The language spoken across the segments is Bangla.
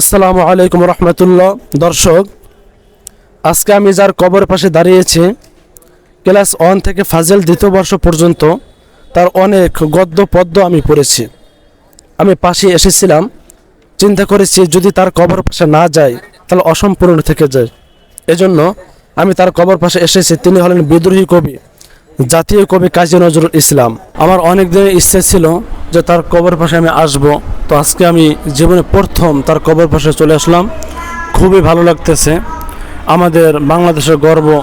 আসসালামু আলাইকুম রহমতুল্লাহ। দর্শক, আজকে আমি যার কবর পাশে দাঁড়িয়েছি, ক্লাস ওয়ান থেকে ফাজেল দ্বিতীয় বর্ষ পর্যন্ত তার অনেক গদ্য পদ্য আমি পড়েছি। আমি পাশে এসেছিলাম, চিন্তা করেছি যদি তার কবর পাশে না যায়, তাহলে অসম্পূর্ণ থেকে যায়। এজন্য আমি তার কবর পাশে এসেছি, তিনি হলেন বিদ্রোহী কবি। জাতীয় কবি কাজী নজরুল ইসলাম। আমার অনেক দিনের ইচ্ছে ছিল যে তার কবর পাশে আমি আসব। তো আজকে আমি জীবনে প্রথম তার কবর পাশে চলে আসলাম। খুবই ভালো লাগতেছে। আমাদের বাংলাদেশের গর্ব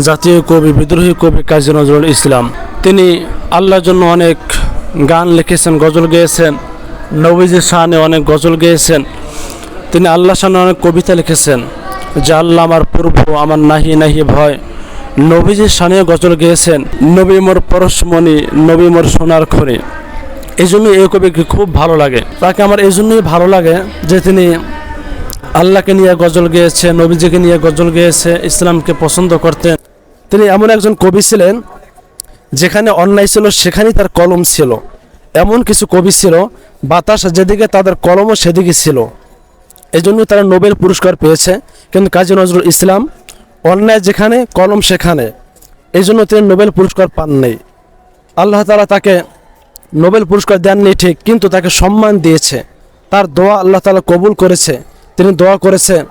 জাতীয় কবি, বিদ্রোহী কবি কাজী নজরুল ইসলাম। তিনি আল্লাহর জন্য অনেক গান লিখেছেন, গজল গেয়েছেন। নবীজির শানে অনেক গজল গেয়েছেন। তিনি আল্লাহর শানে অনেক কবিতা লিখেছেন। যে আল্লাহ আমার পূর্ব, আমার নাহি নাহি ভয়। নবীজির শানে গজল গেয়েছেন, নবী মোর পরশমণি, নবী মোর সোনার খনি। এই জন্য এই কবিকে খুব ভালো লাগে। তাকে আমার এই জন্যই ভালো লাগে যে তিনি আল্লাহকে নিয়ে গজল গেয়েছে, নবীজিকে নিয়ে গজল গেয়েছে, ইসলামকে পছন্দ করতেন। তিনি এমন একজন কবি ছিলেন যেখানে অন্যায় ছিল, সেখানেই তার কলম ছিল। এমন কিছু কবি ছিল, বাতাস যেদিকে তাদের কলমও সেদিকে ছিল। এই জন্য তারা নোবেল পুরস্কার পেয়েছে। কিন্তু কাজী নজরুল ইসলাম অন্যায় যেখানে, কলম সেখানে। এই জন্য তিনি নোবেল পুরস্কার পাননি। আল্লাহ তালা তাকে নোবেল পুরস্কার দেননি ঠিক, কিন্তু তাকে সম্মান দিয়েছে। তার দোয়া আল্লাহ তালা কবুল করেছে। তিনি দোয়া করেছে,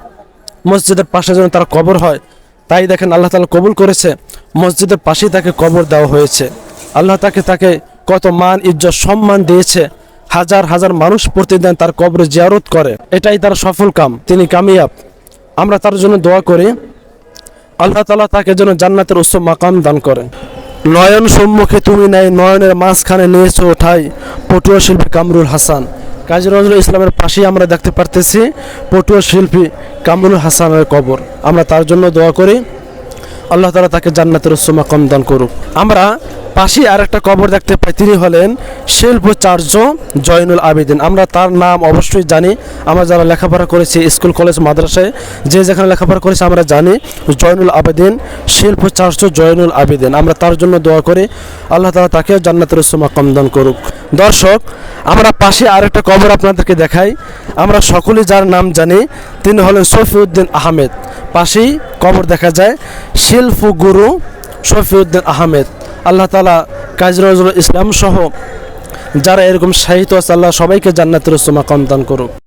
মসজিদের পাশে যেন তার কবর হয়। তাই দেখেন আল্লাহ তালা কবুল করেছে, মসজিদের পাশেই তাকে কবর দেওয়া হয়েছে। আল্লাহ তাকে তাকে কত মান, ইজ্জত, সম্মান দিয়েছে। হাজার হাজার মানুষ প্রতিদিন তার কবরে জিয়ারত করে। এটাই তার সফল কাম। তিনি কামিয়াব। আমরা তার জন্য দোয়া করি। আল্লাহ তালা তাকে যেন জান্নাতের উচ্চ মাকাম দান করে। নয়ন সম্মুখে তুমি নাই, নয়নের মাঝখানে নিয়েছো ওঠাই পটুয়া শিল্পী কামরুল হাসান। কাজী নজরুল ইসলামের পাশেই আমরা দেখতে পারতেছি পটুয়া শিল্পী কামরুল হাসানের কবর। আমরা তার জন্য দোয়া করি। আল্লাহ তালা তাকে জান্নাতের উচ্চ মাকাম দান করুক। আমরা পাশে আরেকটা কবর দেখতে পাই, তিনি হলেন শিল্পাচার্য জয়নুল আবেদিন। আমরা তার নাম অবশ্যই জানি। আমরা যারা লেখাপড়া করেছি, স্কুল, কলেজ মাদ্রাসায় যে যেখানে লেখাপড়া করেছি, আমরা জানি জয়নুল আবেদিন, শিল্পাচার্য জয়নুল আবেদিন। আমরা তার জন্য দোয়া করি, আল্লাহ তালা তাকে জান্নাতের উচ্চ মাকাম দান করুক। দর্শক, আমরা পাশে আর একটা কবর আপনাদেরকে দেখাই। আমরা সকলেই যার নাম জানি, তিনি হলেন সফিউদ্দিন আহমেদ। পাশেই কবর দেখা যায়, শিল্প গুরু শফিউদ্দিন আহমেদ। আল্লাহ তালা কাজী নজরুল ইসলাম সহ যারা এরকম সাহিত্য আছে, আল্লাহ সবাইকে জান্নাতের উচ্চ কন্দান দান করুক।